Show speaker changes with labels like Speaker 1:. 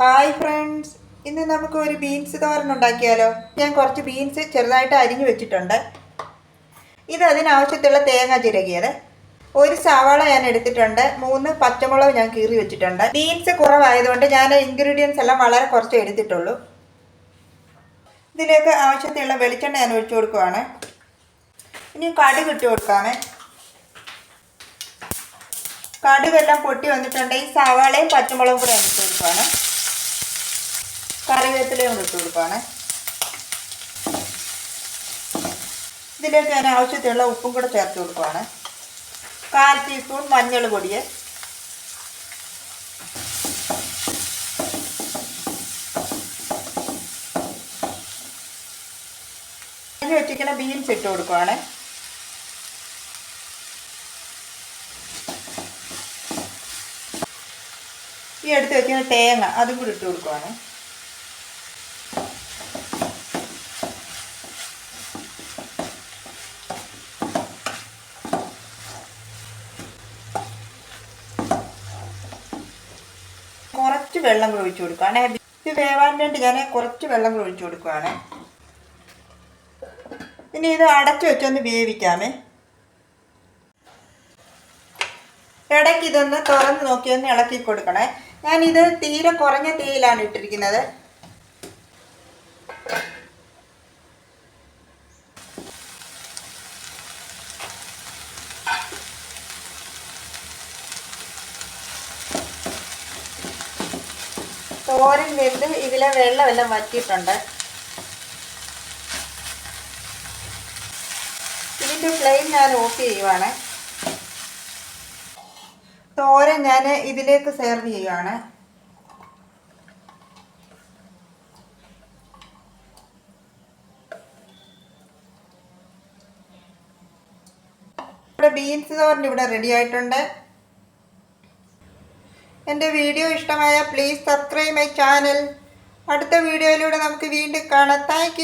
Speaker 1: Hi friends. ഇന്ന് നമുക്ക് ഒരു ബീൻസ് തോരൻ ഉണ്ടാക്കിയാലോ? ഞാൻ കുറച്ച് ബീൻസ് ചെറുതായിട്ട് അരിഞ്ഞു വെച്ചിട്ടുണ്ട്. ഇത് അതിനാവശ്യത്തുള്ള തേങ്ങ ചിരകിയത്. ഒരു സവാള ഞാൻ എടുത്തിട്ടുണ്ട്. മൂന്ന് പച്ചമുളക് ഞാൻ കീറി വെച്ചിട്ടുണ്ട്. ബീൻസ് കുറവായതുകൊണ്ട് ഞാൻ ഇൻഗ്രീഡിയൻസ് എല്ലാം വളരെ കുറച്ച് എടുത്തിട്ടുള്ളൂ. ഇതിലേക്ക് ആവശ്യത്തിലുള്ള വെളിച്ചെണ്ണ ഞാൻ ഒഴിച്ചു കൊടുക്കുവാണ്. ഇനി കടുക് ഇട്ട് കൊടുക്കാമേ. കടുകെല്ലാം പൊട്ടി വന്നിട്ടുണ്ട്. ഈ സവാളയും പച്ചമുളകും കൂടെ ഇട്ട് കൊടുക്കുവാണ്. കറിവേപ്പിലയും കൂടെ ഇട്ട് കൊടുക്കുകയാണേ ഇതിലേക്ക് ഞാൻ ആവശ്യത്തിലുള്ള ഉപ്പും കൂടെ ചേർത്ത് കൊടുക്കുകയാണ് കാൽ ടീസ്പൂൺ മഞ്ഞൾ പൊടിയെ. അതിന് വെച്ചിരിക്കുന്ന ബീൻസ് ഇട്ട് കൊടുക്കുകയാണ് ഈ എടുത്ത് വെച്ചിരിക്കുന്ന തേങ്ങ അതും കൂടി ഇട്ട് കൊടുക്കുവാണ്. കുറച്ച് വെള്ളം കൂടി ഒഴിച്ചു കൊടുക്കുകയാണ് ഇത് വേവാൻ വേണ്ടി ഞാൻ കുറച്ച് വെള്ളം കൂടി ഒഴിച്ചു കൊടുക്കുകയാണ് ഇനി ഇത് അടച്ചു വെച്ചൊന്ന് വേവിക്കാമേ. ഇടയ്ക്ക് ഇതൊന്ന് തുറന്ന് നോക്കി ഒന്ന് ഇളക്കി കൊടുക്കണേ. ഞാനിത് തീരെ കുറഞ്ഞ തീയിലാണ് ഇട്ടിരിക്കുന്നത്. തോരൻ വെന്ത് ഇതിലെ വെള്ളമെല്ലാം വറ്റിയിട്ടുണ്ട്. ഇതിന്റെ ഫ്ലെയിം ഞാൻ ഓഫ് ചെയ്യുവാണ്. തോരൻ ഞാൻ ഇതിലേക്ക് സെർവ് ചെയ്യുവാണ്. ഇവിടെ ബീൻസ് തോരൻ ഇവിടെ റെഡി ആയിട്ടുണ്ട്. എന്റെ വീഡിയോ ഇഷ്ടമായ പ്ലീസ് സബ്സ്ക്രൈബ് മൈ ചാനൽ. അടുത്ത വീഡിയോയിലൂടെ നമുക്ക് വീണ്ടും കാണാം. താങ്ക്